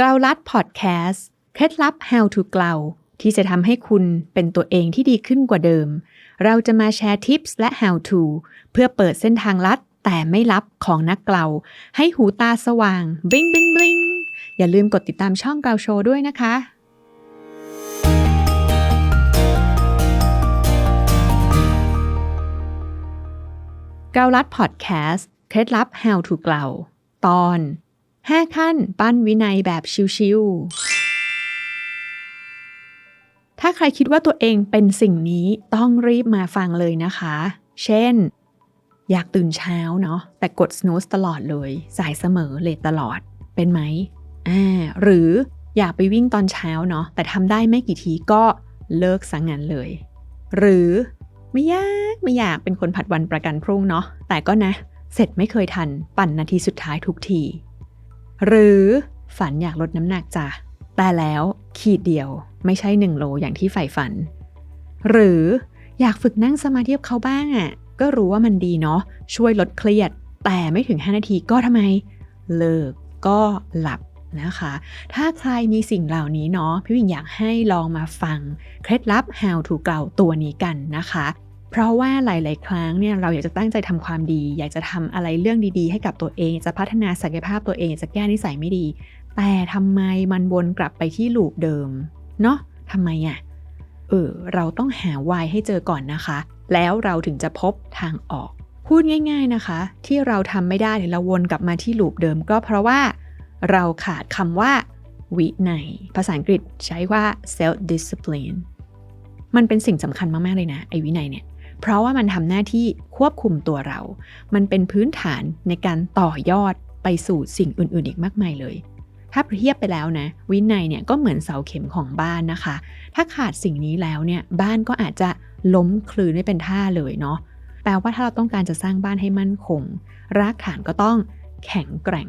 กลาวลัดพอดแคสต์เคล็ดลับ How to เกลาที่จะทำให้คุณเป็นตัวเองที่ดีขึ้นกว่าเดิม เราจะมาแชร์ทิปส์และ How to เพื่อเปิดเส้นทางลัดแต่ไม่ลับของนักเกลาให้หูตาสว่างบลิงบลิงบลิงอย่าลืมกดติดตามช่องเกลาโชว์ด้วยนะคะ เกาลัดพอดแคสต์เคล็ดลับ How to เกลาตอน 5 ขั้นปั้นวินัยแบบชิวๆ ถ้าใครคิดว่าตัวเองเป็นสิ่งนี้ต้องรีบมาฟังเลยนะคะ เช่น อยากตื่นเช้าเนาะแต่กด snooze ตลอดเลย สายเสมอเลทตลอดเป็นไหมอ่าหรืออยากไปวิ่งตอนเช้าเนาะแต่ทำได้ไม่กี่ทีก็เลิกสังงานเลย หรือไม่อยากไม่อยากเป็นคนผัดวันประกันพรุ่งเนาะแต่ก็นะ เสร็จไม่เคยทันปั่นนาทีสุดท้ายทุกที หรือฝันอยากลดน้ำหนักจ้ะแต่แล้วขีดเดียวไม่ใช่หนึ่งโลอย่างที่ใฝ่ฝัน หรืออยากฝึกนั่งสมาธิกับเขาบ้างอะ่ะก็รู้ว่ามันดีเนาะช่วยลดเครียด แต่ไม่ถึง 5 นาทีก็ทำไม เลิกก็หลับนะคะ ถ้าใครมีสิ่งเหล่านี้เนาะพี่วิงอยากให้ลองมาฟัง เคล็ดลับ How to เก่าตัวนี้กันนะคะ เพราะว่าหลาย ๆ ครั้งเนี่ยเราอยากจะตั้งใจทำความดี อยากจะทำอะไรเรื่องดี ๆ ให้กับตัวเอง จะพัฒนาศักยภาพตัวเองจะแก้นิสัยไม่ดี แต่ทำไมมันวนกลับไปที่ลูปเดิม เนาะทำไมอะ่ะเออเราต้องหาวายให้เจอก่อนนะคะ แล้วเราถึงจะพบทางออก พูดง่าย ๆนะคะ ที่เราทำไม่ได้หรือเราวนกลับมาที่ลูปเดิม ก็เพราะว่าเราขาดคำว่า วินัย ภาษาอังกฤษใช้ว่า self discipline มันเป็นสิ่งสำคัญมาก ๆ เลยนะ ไอ้วินัยเนี่ย เพราะว่ามันทำหน้าที่ควบคุมตัวเรา มันเป็นพื้นฐานในการต่อยอดไปสู่สิ่งอื่นๆ อีกมากมายเลย ถ้าเทียบไปแล้วนะ วินัยเนี่ยก็เหมือนเสาเข็มของบ้านนะคะ ถ้าขาดสิ่งนี้แล้วเนี่ยบ้านก็อาจจะล้มคลืนไม่เป็นท่าเลยเนาะแปลว่าถ้าเราต้องการจะสร้างบ้านให้มั่นคง รากฐานก็ต้องแข็งแกร่ง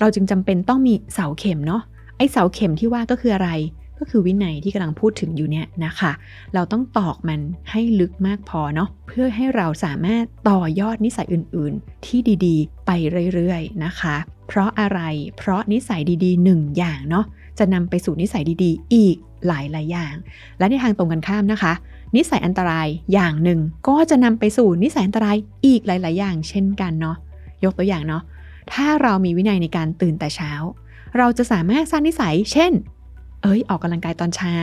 เราจึงจำเป็นต้องมีเสาเข็มเนาะไอ้เสาเข็มที่ว่าก็คืออะไร ก็คือวินัยที่กำลังพูดถึงอยู่เนี่ยนะคะ เราต้องตอกมันให้ลึกมากพอเนาะเพื่อให้เราสามารถต่อยอดนิสัยอื่นๆ ที่ดีๆ ไปเรื่อยๆนะคะ เพราะอะไรเพราะนิสัยดีๆหนึ่งอย่างเนาะจะนำไปสู่นิสัยดีๆ อีกหลายๆอย่าง และในทางตรงกันข้ามนะคะ นิสัยอันตรายอย่างหนึ่ง ก็จะนำไปสู่นิสัยอันตรายอีกหลาย ๆ อย่าง เช่นกันเนาะยกตัวอย่างเนาะถ้าเรามีวินัยในการตื่นแต่เช้า เราจะสามารถสร้างนิสัย เช่น เอ้ยออกกำลังกายตอนเช้า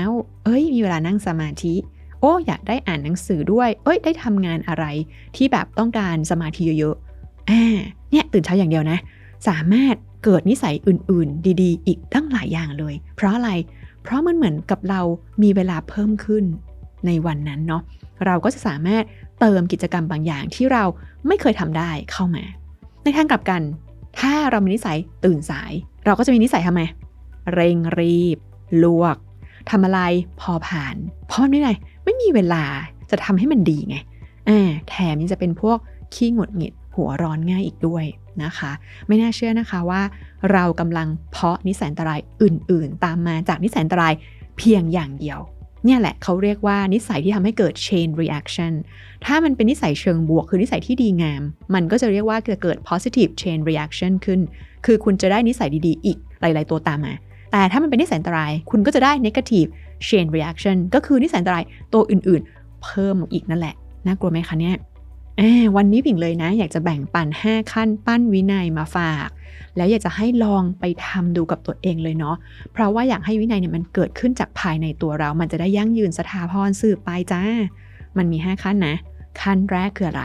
เอ้ยมีเวลานั่งสมาธิ โอ้อยากได้อ่านหนังสือด้วย เอ้ยได้ทำงานอะไรที่แบบต้องการสมาธิเยอะๆอ่าเนี่ยตื่นเช้าอย่างเดียวนะ สามารถเกิดนิสัยอื่นๆ ดีๆ อีกตั้งหลายอย่างเลย เพราะอะไร เพราะมันเหมือนกับเรามีเวลาเพิ่มขึ้นในวันนั้นเนาะเราก็จะสามารถเติมกิจกรรมบางอย่างที่เราไม่เคยทำได้เข้ามา ในทางกลับกัน ถ้าเรามีนิสัยตื่นสาย เราก็จะมีนิสัยทำไม เร่งรีบ ลวกทำอะไรพอผ่าน เพราะนี่ไงไม่มีเวลาจะทำให้มันดีไงแถมยังจะเป็นพวกขี้หงุดหงิดหัวร้อนง่ายอีกด้วยนะคะ ไม่น่าเชื่อนะคะว่า เรากำลังเพาะนิสัยอันตรายอื่น ๆ ตามมาจากนิสัยอันตรายเพียงอย่างเดียว เนี่ยแหละเขาเรียกว่านิสัยที่ทำให้เกิด chain reaction ถ้ามันเป็นนิสัยเชิงบวกคือนิสัยที่ดีงาม มันก็จะเรียกว่าจะเกิด positive chain reaction ขึ้น คือคุณจะได้นิสัยดีๆ อีกหลาย ๆ ตัวตามมา แต่ถ้ามันเป็นนิสัยอันตราย คุณก็จะได้ negative chain reaction ก็คือนิสัยอันตรายตัวอื่นๆ เพิ่มอีกนั่นแหละ น่ากลัวไหมคะเนี่ยวันนี้ผิงเลยนะ อยากจะแบ่งปัน 5 ขั้นปั้นวินัยมาฝาก แล้วอยากจะให้ลองไปทำดูกับตัวเองเลยเนาะ เพราะว่าอยากให้วินัยเนี่ยมันเกิดขึ้นจากภายในตัวเรา มันจะได้ยั่งยืนสถาพรสืบไปจ้า มันมี 5 ขั้นนะ ขั้นแรกคืออะไร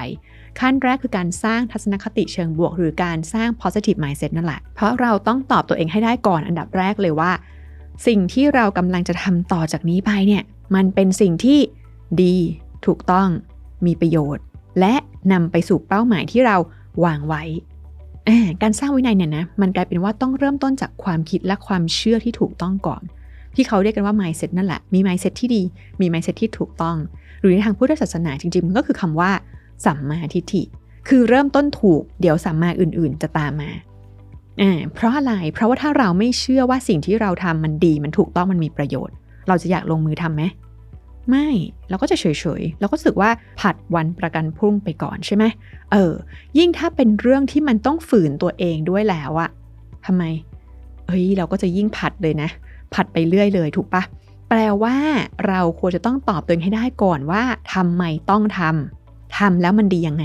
ขั้นแรกคือการสร้างทัศนคติเชิงบวก หรือการสร้าง positive mindset นั่นแหละ เพราะเราต้องตอบตัวเองให้ได้ก่อนอันดับแรกเลยว่า สิ่งที่เรากำลังจะทำต่อจากนี้ไปเนี่ย มันเป็นสิ่งที่ดี ถูกต้อง มีประโยชน์ และนำไปสู่เป้าหมายที่เราวางไว้ การสร้างวินัยเนี่ยนะ มันกลายเป็นว่าต้องเริ่มต้นจากความคิดและความเชื่อที่ถูกต้องก่อน ที่เขาเรียกกันว่า mindset นั่นแหละ มี mindset ที่ดี มี mindset ที่ถูกต้อง หรือในทางพุทธศาสนาจริงๆ มันก็คือคำว่า สัมมาทิฏฐิ คือเริ่มต้นถูกเดี๋ยวสัมมาอื่นๆ จะตามมาอ่าเพราะอะไร เพราะว่าถ้าเราไม่เชื่อว่าสิ่งที่เราทำมันดีมันถูกต้องมันมีประโยชน์ เราจะอยากลงมือทำไหมไม่เราก็จะเฉยๆเราก็รู้สึกว่าผัดวันประกันพรุ่งไปก่อนใช่ไหมเออ ยิ่งถ้าเป็นเรื่องที่มันต้องฝืนตัวเองด้วยแล้วอะทำไมเฮ้ยเราก็จะยิ่งผัดเลยนะ ผัดไปเรื่อยเลยถูกปะแปลว่าเราควรจะต้องตอบตัวเองให้ได้ก่อนว่าทำไมต้องทำ ทำแล้วมันดียังไง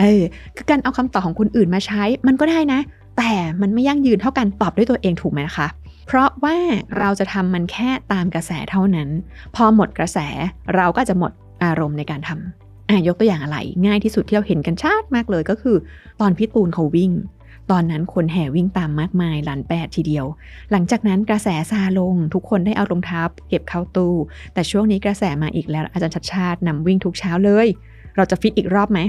เออ คือการเอาคำตอบของคนอื่นมาใช้ มันก็ได้นะ แต่มันไม่ยั่งยืนเท่ากันตอบด้วยตัวเองถูกไหมคะ เพราะว่าเราจะทำมันแค่ตามกระแสเท่านั้น พอหมดกระแสเราก็จะหมดอารมณ์ในการทำอะยกตัวอย่างอะไร ง่ายที่สุดที่เราเห็นกันชัดมากเลยก็คือ ตอนพี่ตูนเขาวิ่ง ตอนนั้นคนแห่วิ่งตามมากมายล้านแปดทีเดียว หลังจากนั้นกระแสซาลง ทุกคนได้เอารองเท้าเก็บเข้าตู้ แต่ช่วงนี้กระแสมาอีกแล้วอาจารย์ชัดชาตินำวิ่งทุกเช้าเลย เราจะฟิตอีกรอบไหม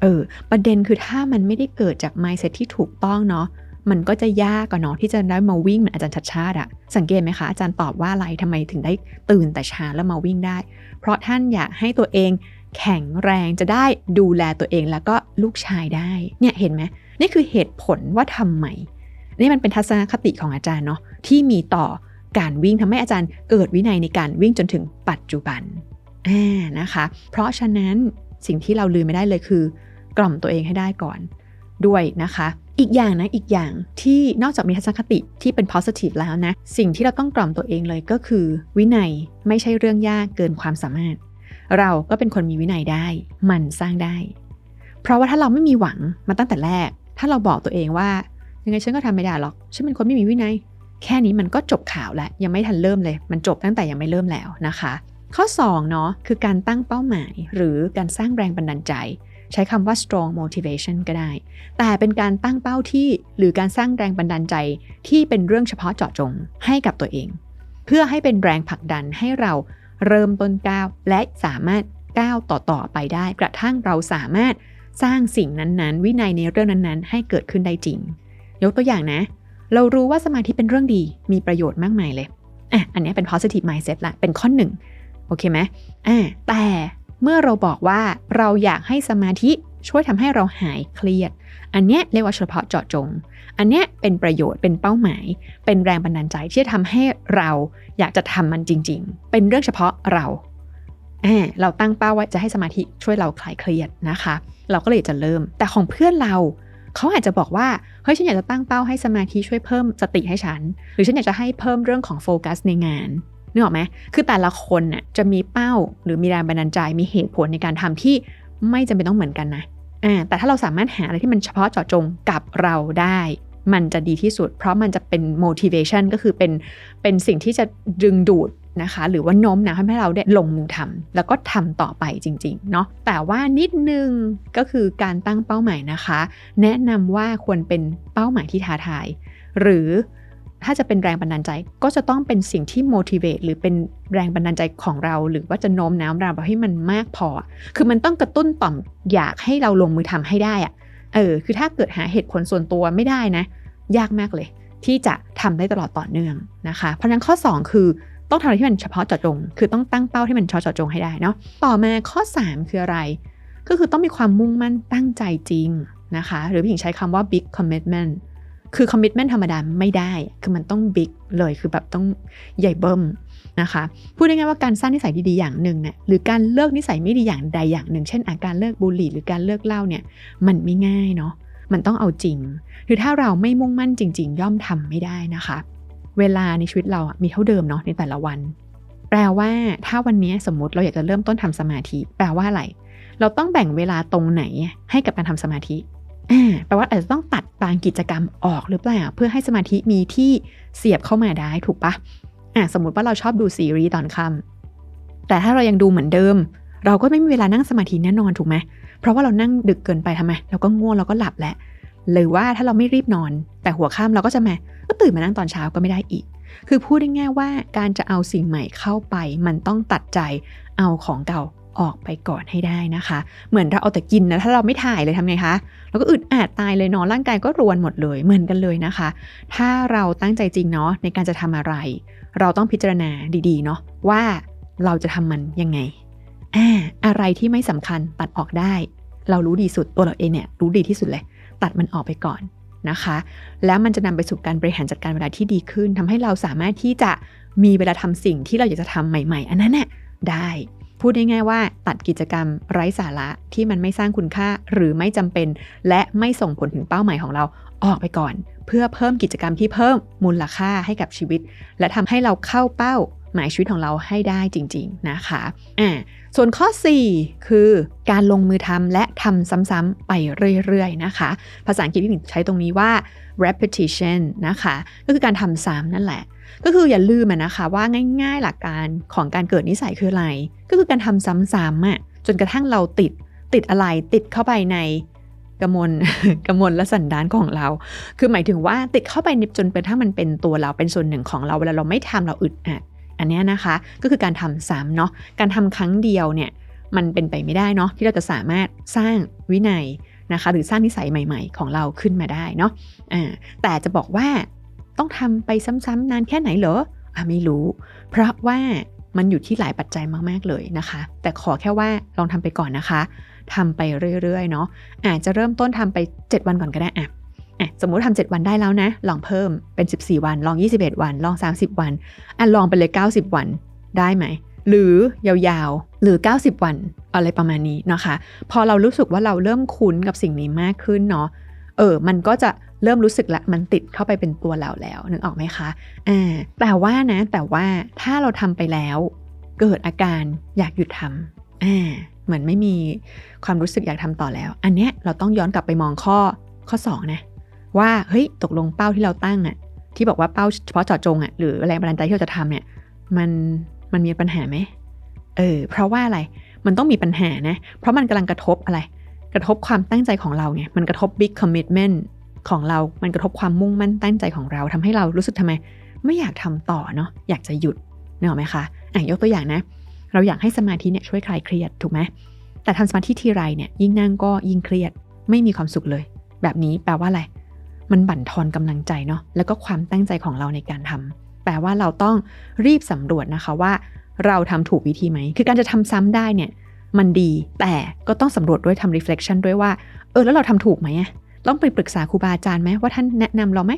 เออประเด็นคือถ้ามันไม่ได้เกิดจาก mindset ที่ถูกต้องเนาะมันก็จะยากกว่าเนาะที่จะได้มาวิ่งเหมือนอาจารย์ชัดชาติอะสังเกตไหมคะอาจารย์ตอบว่าอะไรทำไมถึงได้ตื่นแต่เช้าแล้วมาวิ่งได้ เพราะท่านอยากให้ตัวเองแข็งแรงจะได้ดูแลตัวเองแล้วก็ลูกชายได้เนี่ยเห็นไหมนี่คือเหตุผลว่าทำไมนี่มันเป็นทัศนคติของอาจารย์เนาะที่มีต่อการวิ่งทำให้อาจารย์เกิดวินัยในการวิ่งจนถึงปัจจุบันอ่านะคะ เพราะฉะนั้น สิ่งที่เราลืมไม่ได้เลยคือ กล่อมตัวเองให้ได้ก่อนด้วยนะคะ อีกอย่างนะอีกอย่างที่นอกจากมีทัศนคติที่เป็น positive แล้วนะ สิ่งที่เราต้องกล่อมตัวเองเลยก็คือ วินัยไม่ใช่เรื่องยากเกินความสามารถ เราก็เป็นคนมีวินัยได้ มันสร้างได้ เพราะว่าถ้าเราไม่มีหวังมาตั้งแต่แรก ถ้าเราบอกตัวเองว่ายังไงฉันก็ทำไม่ได้หรอกฉันเป็นคนไม่มีวินัย แค่นี้มันก็จบข่าวแล้วยังไม่ทันเริ่มเลย มันจบตั้งแต่ยังไม่เริ่มแล้วนะคะ ข้อ2เนาะคือการตั้งเป้าหมาย หรือการสร้างแรงบันดาลใจ ใช้คำว่า strong motivation ก็ได้ แต่เป็นการตั้งเป้าที่หรือการสร้างแรงบันดาลใจที่เป็นเรื่องเฉพาะเจาะจงให้กับตัวเอง เพื่อให้เป็นแรงผลักดันให้เราเริ่มต้นก้าวและสามารถก้าวต่อๆไปได้ กระทั่งเราสามารถสร้างสิ่งนั้นๆ วินัยในเรื่องนั้นๆ ให้เกิดขึ้นได้จริง ยกตัวอย่างนะ เรารู้ว่าสมาธิเป็นเรื่องดีมีประโยชน์มากมายเลยอะอันนี้เป็น positive mindset ละเป็นข้อหนึ่ง โอเคไหมอ่าแต่เมื่อเราบอกว่าเราอยากให้สมาธิช่วยทำให้เราหายเครียด อันเนี้ยเรียกว่าเฉพาะเจาะจง อันเนี้ยเป็นประโยชน์เป็นเป้าหมาย เป็นแรงบันดาลใจที่จะทำให้เราอยากจะทำมันจริง ๆ เป็นเรื่องเฉพาะเราอ่าเราตั้งเป้าว่าจะให้สมาธิช่วยเราคลายเครียดนะคะ เราก็เลยจะเริ่ม แต่ของเพื่อนเราเขาอาจจะบอกว่าเฮ้ยฉันอยากจะตั้งเป้าให้สมาธิช่วยเพิ่มสติให้ฉัน หรือฉันอยากจะให้เพิ่มเรื่องของโฟกัสในงาน นึกออกไหมคือแต่ละคนน่ะจะมีเป้าหรือมีแรงบันดาลใจมีเหตุผลในการทำที่ไม่จำเป็นต้องเหมือนกันนะอ่าแต่ถ้าเราสามารถหาอะไรที่มันเฉพาะเจาะจงกับเราได้ มันจะดีที่สุด เพราะมันจะเป็น motivation ก็คือเป็นเป็นสิ่งที่จะดึงดูดนะคะ หรือว่าโน้มน้าวให้เราได้ลงมือทำแล้วก็ทำต่อไปจริงๆเนาะแต่ว่านิดนึงก็คือการตั้งเป้าหมายนะคะ แนะนำว่าควรเป็นเป้าหมายที่ท้าทาย หรือ ถ้าจะเป็นแรงบันดาลใจก็จะต้องเป็นสิ่งที่ motivate หรือเป็นแรงบันดาลใจของเรา หรือว่าจะโน้มน้าวเราให้มันมากพอ คือมันต้องกระตุ้นต่อมอยากให้เราลงมือทำให้ได้อะเออ คือถ้าเกิดหาเหตุผลส่วนตัวไม่ได้นะ ยากมากเลย ที่จะทำได้ตลอดต่อเนื่องนะคะ เพราะฉะนั้นข้อ 2 คือต้องทำอะไรที่มันเฉพาะเจาะจง คือต้องตั้งเป้าที่มันเฉพาะเจาะจงให้ได้เนาะ ต่อมาข้อ 3 คืออะไร ก็คือต้องมีความมุ่งมั่นตั้งใจจริงนะคะ หรือพี่หญิงใช้คำว่า big commitment คือคอมมิชเมนต์ธรรมดาไม่ได้ คือมันต้องบิ๊กเลยคือแบบต้องใหญ่เบิ่มนะคะ พูดง่ายๆว่าการสร้างนิสัยดีๆอย่างหนึ่งเนี่ยหรือการเลิกนิสัยไม่ดีอย่างใดอย่างหนึ่ง เช่นอาการเลิกบุหรี่หรือการเลิกเหล้าเนี่ยมันไม่ง่ายเนาะมันต้องเอาจริงคือถ้าเราไม่มุ่งมั่นจริง ๆ ย่อมทำไม่ได้นะคะ เวลาในชีวิตเราอะมีเท่าเดิมเนาะในแต่ละวัน แปลว่าถ้าวันนี้สมมติเราอยากจะเริ่มต้นทำสมาธิ แปลว่าอะไร เราต้องแบ่งเวลาตรงไหนให้กับการทำสมาธิ แปลว่าอาจจะต้องตัดบางกิจกรรมออกหรือเปล่า เพื่อให้สมาธิมีที่เสียบเข้ามาได้ถูกปะอ่าสมมติว่าเราชอบดูซีรีส์ตอนค่ำแต่ถ้าเรายังดูเหมือนเดิม เราก็ไม่มีเวลานั่งสมาธิแน่นอนถูกไหมเพราะว่าเรานั่งดึกเกินไปทำไมเราก็ง่วงเราก็หลับแหละหรือว่าถ้าเราไม่รีบนอน แต่หัวค่ำเราก็จะมาก็ตื่นมานั่งตอนเช้าก็ไม่ได้อีก คือพูดได้ง่ายว่าการจะเอาสิ่งใหม่เข้าไป มันต้องตัดใจเอาของเก่า ออกไปก่อนให้ได้นะคะ เหมือนเราเอาแต่กินนะถ้าเราไม่ถ่ายเลยทำไงคะเราก็อึดอัดตายเลยเนาะร่างกายก็รวนหมดเลยเหมือนกันเลยนะคะ ถ้าเราตั้งใจจริงเนาะในการจะทำอะไร เราต้องพิจารณาดีๆเนาะว่าเราจะทำมันยังไงอ่าอะไรที่ไม่สำคัญตัดออกได้ เรารู้ดีสุดตัวเราเองเนี่ยรู้ดีที่สุดเลย ตัดมันออกไปก่อนนะคะ แล้วมันจะนำไปสู่การบริหารจัดการเวลาที่ดีขึ้นทำให้เราสามารถที่จะมีเวลาทำสิ่งที่เราอยากจะทำใหม่ ๆ อันนั้นน่ะได้ พูดง่ายๆว่า ตัดกิจกรรมไร้สาระที่มันไม่สร้างคุณค่าหรือไม่จำเป็น และไม่ส่งผลถึงเป้าหมายของเราออกไปก่อน เพื่อเพิ่มกิจกรรมที่เพิ่มมูลค่าให้กับชีวิต และทำให้เราเข้าเป้าหมายชีวิตของเราให้ได้จริง ๆนะคะอ่าส่วนข้อ 4 คือการลงมือทำและทำซ้ำๆไปเรื่อยๆนะคะ ภาษาอังกฤษที่หนิงใช้ตรงนี้ว่า repetition นะคะ ก็คือการทำซ้ำนั่นแหละ ก็คืออย่าลืมนะคะว่าง่าย ๆ หลักการของการเกิดนิสัยคืออะไร ก็คือการทำซ้ำๆอะจนกระทั่งเราติดติดอะไรติดเข้าไปในกระมวลกระมวลและสันดานของเรา คือหมายถึงว่าติดเข้าไปจนเป็นถ้ามันเป็นตัวเราเป็นส่วนหนึ่งของเราเวลาเราไม่ทำเราอึดอัดอันนี้นะคะก็คือการทำซ้ำเนาะการทำครั้งเดียวเนี่ยมันเป็นไปไม่ได้เนาะที่เราจะสามารถสร้างวินัยนะคะ หรือสร้างนิสัยใหม่ ๆ ของเราขึ้นมาได้เนาะแต่จะบอกว่า ต้องทำไปซ้ำๆนานแค่ไหนเหรออะไม่รู้ เพราะว่ามันอยู่ที่หลายปัจจัยมากๆเลยนะคะ แต่ขอแค่ว่าลองทำไปก่อนนะคะทำไปเรื่อยๆเนาะอาจจะเริ่มต้นทำไป 7 วันก่อนก็ได้อะอะสมมุติทำ7วันได้แล้วนะ ลองเพิ่มเป็น 14 วัน ลอง 21 วัน ลอง 30 วันอะลองไปเลย 90 วันได้ไหมหรือยาวๆ หรือ 90 วันอะไรประมาณนี้นะคะ พอเรารู้สึกว่าเราเริ่มคุ้นกับสิ่งนี้มากขึ้นเนาะเออ มันก็จะ เริ่มรู้สึกละมันติดเข้าไปเป็นตัวเราแล้วนึกออกไหมคะอ่าแต่ว่านะแต่ว่าถ้าเราทำไปแล้ว เกิดอาการอยากหยุดทำอ่าเหมือนไม่มีความรู้สึกอยากทำต่อแล้ว อันเนี้ยเราต้องย้อนกลับไปมองข้อข้อ2นะว่าเฮ้ยตกลงเป้าที่เราตั้งอะที่บอกว่าเป้าเฉพาะเจาะจงอะหรือแรงบันดาลใจที่เราจะทำเนี่ยมันมันมีปัญหาไหมเออเพราะว่าอะไรมันต้องมีปัญหานะ เพราะมันกำลังกระทบอะไร กระทบความตั้งใจของเราไงมันกระทบ big commitment ของเรา มันกระทบความมุ่งมั่นตั้งใจของเราทำให้เรารู้สึกทำไม ไม่อยากทำต่อเนาะ อยากจะหยุดเนอะไหมคะ อะยกตัวอย่างนะ เราอยากให้สมาธิเนี่ยช่วยคลายเครียดถูกไหม แต่ทำสมาธิทีไรเนี่ยยิ่งนั่งก็ยิ่งเครียด ไม่มีความสุขเลย แบบนี้แปลว่าอะไร มันบั่นทอนกำลังใจเนาะ แล้วก็ความตั้งใจของเราในการทำแปลว่าเราต้องรีบสำรวจนะคะว่า เราทำถูกวิธีไหม คือการจะทำซ้ำได้เนี่ยมันดีแต่ก็ต้องสำรวจด้วยทำ reflection ด้วยว่า เออ แล้วเราทำถูกไหม ต้องไปปรึกษาครูบาอาจารย์ไหมว่าท่านแนะนำเราไหม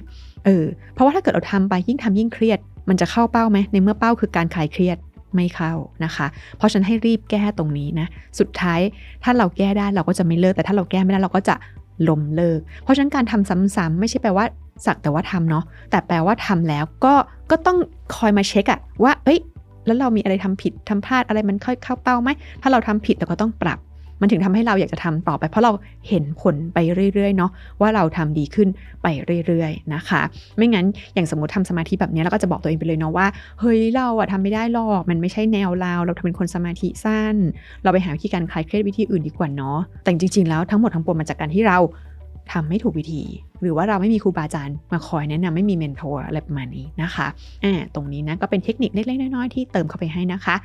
เออเพราะว่าถ้าเกิดเราทำไปยิ่งทำยิ่งเครียด มันจะเข้าเป้าไหมในเมื่อเป้าคือการคลายเครียดไม่เข้านะคะ เพราะฉันให้รีบแก้ตรงนี้นะ สุดท้ายถ้าเราแก้ได้เราก็จะไม่เลิก แต่ถ้าเราแก้ไม่ได้เราก็จะล้มเลิก เพราะฉะนั้นการทำซ้ำๆไม่ใช่แปลว่าสักแต่ว่าทำเนาะ แต่แปลว่าทำแล้วก็ก็ต้องคอยมาเช็คอะว่า เอ้ย แล้วเรามีอะไรทำผิดทำพลาดอะไรมันค่อยเข้าเป้าไหม ถ้าเราทำผิดเราก็ต้องปรับ มันถึงทำให้เราอยากจะทำต่อไป เพราะเราเห็นผลไปเรื่อยๆเนาะว่าเราทำดีขึ้นไปเรื่อยๆนะคะ ไม่งั้นอย่างสมมติทำสมาธิแบบนี้เราก็จะบอกตัวเองไปเลยเนาะว่าเฮ้ยเราอะทำไม่ได้หรอกมันไม่ใช่แนวเราเราทำเป็นคนสมาธิสั้น เราไปหาวิธีการคลายเครียดวิธีอื่นดีกว่าเนาะแต่จริงๆแล้วทั้งหมดทั้งปวงมาจากการที่เราทำไม่ถูกวิธี หรือว่าเราไม่มีครูบาอาจารย์มาคอยแนะนำไม่มีเมนทอร์อะไรประมาณนี้นะคะอ่าตรงนี้นะก็เป็นเทคนิคเล็กๆน้อยๆที่เติมเข้าไปให้นะคะ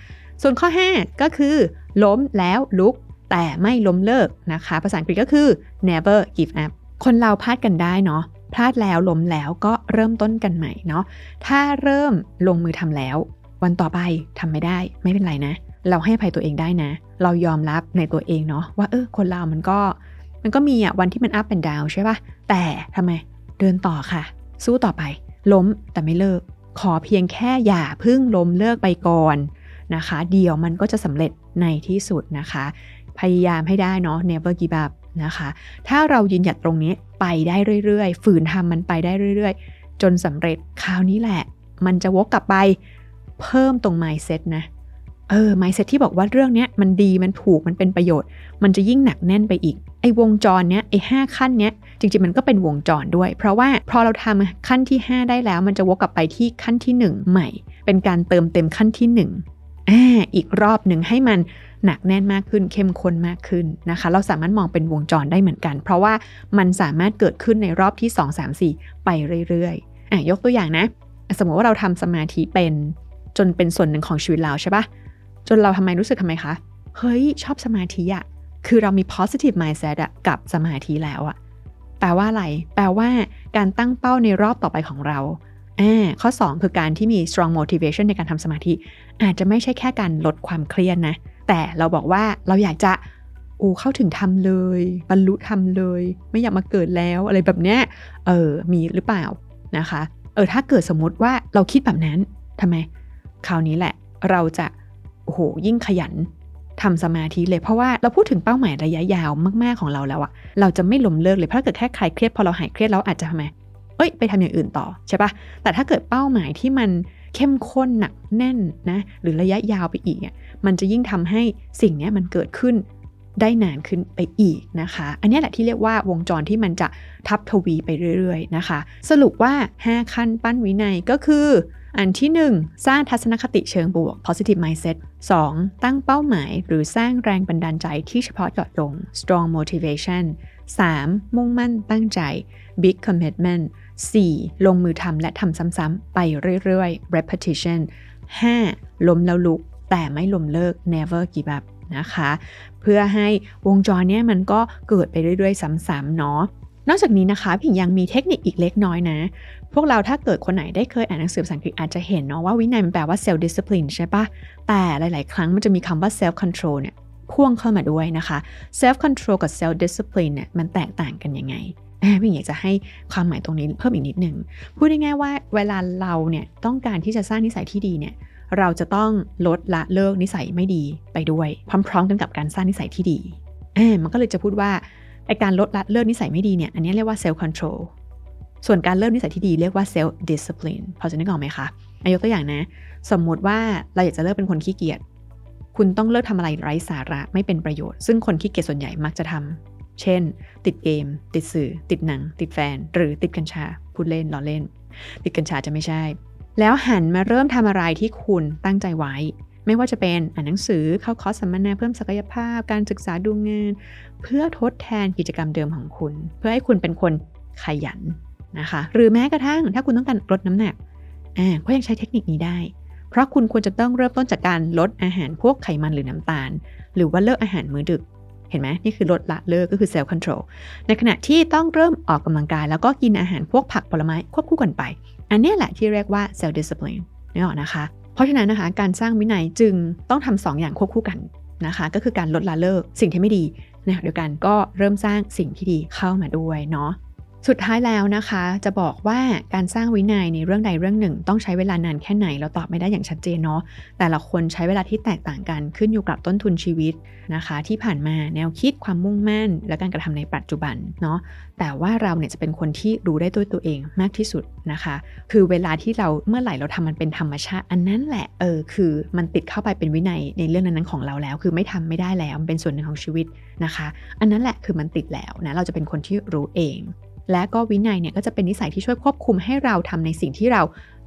ส่วนข้อ 5 ก็คือ ล้มแล้วลุก แต่ไม่ล้มเลิกนะคะ ภาษาอังกฤษก็คือ never give up คนเราพลาดกันได้เนาะพลาดแล้วล้มแล้วก็เริ่มต้นกันใหม่เนาะถ้าเริ่มลงมือทำแล้ว วันต่อไปทำไม่ได้ไม่เป็นไรนะ เราให้อภัยตัวเองได้นะ เรายอมรับในตัวเองเนาะว่าเออคนเรามันก็มันก็มีอะวันที่มัน up and down ใช่ปะแต่ทำไมเดินต่อค่ะ สู้ต่อไป ล้มแต่ไม่เลิก ขอเพียงแค่อย่าพึ่งล้มเลิกไปก่อนนะคะ เดี๋ยวมันก็จะสำเร็จในที่สุดนะคะ พยายามให้ได้เนาะ never give up นะคะ ถ้าเรายืนหยัดตรงนี้ไปได้เรื่อยๆ ฝืนทำมันไปได้เรื่อยๆ จนสำเร็จคราวนี้แหละ มันจะวกกลับไปเพิ่มตรง mindset นะเออ mindset ที่บอกว่าเรื่องนี้มันดีมันถูกมันเป็นประโยชน์ มันจะยิ่งหนักแน่นไปอีก ไอ้วงจรเนี้ยไอ้ห้าขั้นเนี้ยจริงๆมันก็เป็นวงจรด้วย เพราะว่าพอเราทำขั้นที่ 5 ได้แล้ว มันจะวกกลับไปที่ขั้นที่ 1 ใหม่ เป็นการเติมเต็มขั้นที่1อ่าอีกรอบหนึ่งให้มัน หนักแน่นมากขึ้นเข้มข้นมากขึ้นนะคะ เราสามารถมองเป็นวงจรได้เหมือนกัน เพราะว่ามันสามารถเกิดขึ้นในรอบที่ 2 3 4 ไปเรื่อยๆอะยกตัวอย่างนะ สมมติว่าเราทำสมาธิเป็นจนเป็นส่วนหนึ่งของชีวิตเราใช่ปะจนเราทำไมรู้สึกทำไมคะ เฮ้ย ชอบสมาธิอะคือเรามี positive mindset อะกับสมาธิแล้วอะแปลว่าอะไร แปลว่าการตั้งเป้าในรอบต่อไปของเราอ่าข้อ 2 คือการที่มี strong motivation ในการทำสมาธิ อาจจะไม่ใช่แค่การลดความเครียดนะ แต่เราบอกว่าเราอยากจะโอ้เข้าถึงทำเลย บรรลุทำเลย ไม่อยากมาเกิดแล้วอะไรแบบเนี้ยเออมีหรือเปล่านะคะเออถ้าเกิดสมมติว่าเราคิดแบบนั้นทำไม คราวนี้แหละเราจะโอ้โหยิ่งขยันทำสมาธิเลยเพราะว่าเราพูดถึงเป้าหมายระยะยาวมากๆของเราแล้วอะเราจะไม่ล้มเลิกเลยเพราะถ้าเกิดแค่ใครเครียดพอเราหายเครียดแล้วอาจจะทำไมเอ้ยไปทำอย่างอื่นต่อใช่ปะแต่ถ้าเกิดเป้าหมายที่มัน เข้มข้นหนักแน่นนะหรือระยะยาวไปอีกอะมันจะยิ่งทำให้สิ่งนี้มันเกิดขึ้นได้นานขึ้นไปอีกนะคะ อันนี้แหละที่เรียกว่าวงจรที่มันจะทับทวีไปเรื่อยๆนะคะ สรุปว่า 5 ขั้นปั้นวินัยก็คือ อันที่ 1 สร้างทัศนคติเชิงบวก positive mindset 2. ตั้งเป้าหมายหรือสร้างแรงบันดาลใจที่เฉพาะเจาะจง strong motivation 3. มุ่งมั่นตั้งใจ big commitment 4. ลงมือทำและทำซ้ำๆไปเรื่อยๆ repetition 5. ล้มแล้วลุก แต่ไม่ล้มเลิก never give up นะคะ เพื่อให้วงจรเนี้ยมันก็เกิดไปเรื่อยๆ ซ้ำๆเนาะ นอกจากนี้นะคะผิงยังมีเทคนิคอีกเล็กน้อยนะ พวกเราถ้าเกิดคนไหนได้เคยอ่านหนังสือภาษาอังกฤษอาจจะเห็นเนาะว่าวินัยมันแปลว่า self discipline ใช่ปะแต่หลาย ๆ ครั้งมันจะมีคำว่า self control เนี่ยพ่วงเข้ามาด้วยนะคะ self control กับ self discipline เนี่ยมันแตกต่างกันยังไงพี่อยากจะให้ความหมายตรงนี้เพิ่มอีกนิดนึง พูดง่ายๆว่าเวลาเราเนี่ยต้องการที่จะสร้างนิสัยที่ดีเนี่ยเราจะต้องลดละเลิกนิสัยไม่ดีไปด้วย พร้อม ๆ กันกับการสร้างนิสัยที่ดีมันก็เลยจะพูดว่า ไอการลดละเลิกนิสัยไม่ดีเนี่ย อันนี้เรียกว่า self control ส่วนการเริ่มนิสัยที่ดีเรียกว่า self discipline พอจะนึกออกไหมคะอายกตัวอย่างนะ สมมุติว่าเราอยากจะเลิกเป็นคนขี้เกียจ คุณต้องเลิกทำอะไรไร้สาระไม่เป็นประโยชน์ ซึ่งคนขี้เกียจส่วนใหญ่มักจะทำเช่น ติดเกม ติดสื่อ ติดหนัง ติดแฟน หรือติดกัญชา พูดเล่นล้อเล่น ติดกัญชาจะไม่ใช่ แล้วหันมาเริ่มทำอะไรที่คุณตั้งใจไว้ ไม่ว่าจะเป็นอ่านหนังสือเข้าคอร์สสัมมนาเพิ่มศักยภาพ การศึกษาดูงาน เพื่อทดแทนกิจกรรมเดิมของคุณ เพื่อให้คุณเป็นคนขยันนะคะ หรือแม้กระทั่งถ้าคุณต้องการลดน้ำหนักอ่าก็ยังใช้เทคนิคนี้ได้ เพราะคุณควรจะต้องเริ่มต้นจากการลดอาหารพวกไขมันหรือน้ำตาล หรือว่าเลิกอาหารมื้อดึกเห็นไหมนี่คือลดละเลิกก็คือเซลล์คอนโทรลในขณะที่ต้องเริ่มออกกำลังกาย แล้วก็กินอาหารพวกผักผลไม้ควบคู่กันไป อันนี้แหละที่เรียกว่าเซลล์ดิสซิ p ลินนี่หรอนะคะ เพราะฉะนั้นนะคะการสร้างวินัยจึงต้องทำสองอย่างควบคู่กันนะคะ ก็คือการลดละเลิกสิ่งที่ไม่ดีนะเดียวกันก็เริ่มสร้างสิ่งที่ดีเข้ามาด้วยเนาะ สุดท้ายแล้วนะคะ จะบอกว่าการสร้างวินัยในเรื่องใดเรื่องหนึ่ง ต้องใช้เวลานานแค่ไหนเราตอบไม่ได้อย่างชัดเจนเนาะแต่ละคนใช้เวลาที่แตกต่างกันขึ้นอยู่กับต้นทุนชีวิตนะคะ ที่ผ่านมาแนวคิดความมุ่งมั่น และการกระทำในปัจจุบันเนาะแต่ว่าเราเนี่ยจะเป็นคนที่รู้ได้ด้วยตัวเองมากที่สุดนะคะ คือเวลาที่เราเมื่อไหร่เราทำมันเป็นธรรมชาติ อันนั้นแหละเออคือมันติดเข้าไปเป็นวินัยในเรื่องนั้นๆของเราแล้ว คือไม่ทำไม่ได้แล้วเป็นส่วนหนึ่งของชีวิตนะคะ อันนั้นแหละคือมันติดแล้วนะเราจะเป็นคนที่รู้เอง และก็วินัยเนี่ยก็จะเป็นนิสัยที่ช่วยควบคุมให้เราทำในสิ่งที่เรา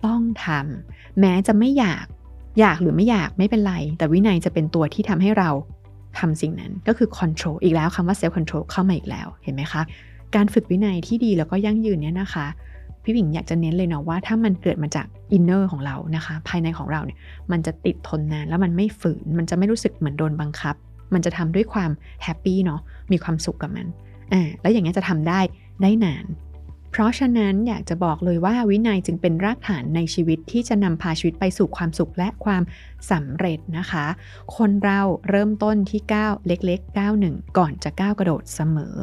ต้องทำแม้จะไม่อยากอยากหรือไม่อยากไม่เป็นไร แต่วินัยจะเป็นตัวที่ทำให้เราทำสิ่งนั้นก็คือ control อีกแล้วคำว่า self control เข้ามาอีกแล้วเห็นไหมคะ การฝึกวินัยที่ดีแล้วก็ยั่งยืนเนี่ยนะคะ พี่ผิงอยากจะเน้นเลยเนาะว่าถ้ามันเกิดมาจากอินเนอร์ของเรานะคะ ภายในของเราเนี่ยมันจะติดทนนานแล้วมันไม่ฝืน มันจะไม่รู้สึกเหมือนโดนบังคับ มันจะทำด้วยความแฮปปี้เนาะมีความสุขกับมันอ่าแล้วอย่างนี้จะทำได้ ได้นาน เพราะฉะนั้นอยากจะบอกเลยว่าวินัยจึงเป็นรากฐานในชีวิตที่จะนำพาชีวิตไปสู่ความสุขและความสำเร็จนะคะ คนเราเริ่มต้นที่ก้าวเล็กๆก้าวหนึ่งก่อนจะก้าวกระโดดเสมอ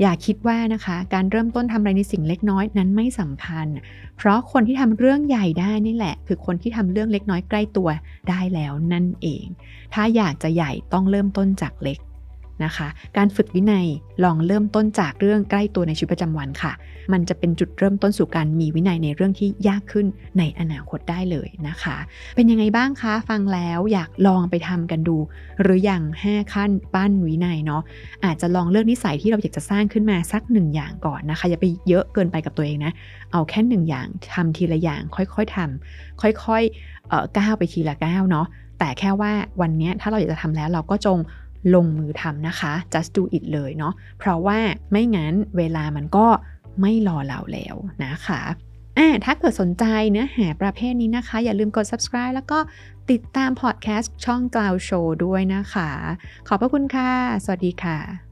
อย่าคิดว่านะคะ การเริ่มต้นทำอะไรในสิ่งเล็กน้อยนั้นไม่สำคัญ เพราะคนที่ทำเรื่องใหญ่ได้นี่แหละ คือคนที่ทำเรื่องเล็กน้อยใกล้ตัวได้แล้วนั่นเอง ถ้าอยากจะใหญ่ต้องเริ่มต้นจากเล็ก นะคะ การฝึกวินัยลองเริ่มต้นจากเรื่องใกล้ตัวในชีวิตประจำวันค่ะ มันจะเป็นจุดเริ่มต้นสู่การมีวินัยในเรื่องที่ยากขึ้นในอนาคตได้เลยนะคะ เป็นยังไงบ้างคะ ฟังแล้วอยากลองไปทำกันดู หรืออย่าง5 ขั้นปั้นวินัยเนาะ อาจจะลองเลือกนิสัยที่เราอยากจะสร้างขึ้นมาสักหนึ่งอย่างก่อนนะคะ อย่าไปเยอะเกินไปกับตัวเองนะ เอาแค่หนึ่งอย่างทำทีละอย่างค่อยๆทำค่อยๆก้าวไปทีละก้าวเนาะ แต่แค่ว่าวันนี้ถ้าเราอยากจะทำแล้วเราก็จง ลงมือทำนะคะ just do it เลยเนาะเพราะว่าไม่งั้นเวลามันก็ไม่รอเราแล้วนะคะอ่าถ้าเกิดสนใจเนื้อหาประเภทนี้นะคะ อย่าลืมกด subscribe แล้วก็ติดตามพอดแคสต์ช่องกล่าวโชว์ด้วยนะคะ ขอบพระคุณค่ะ สวัสดีค่ะ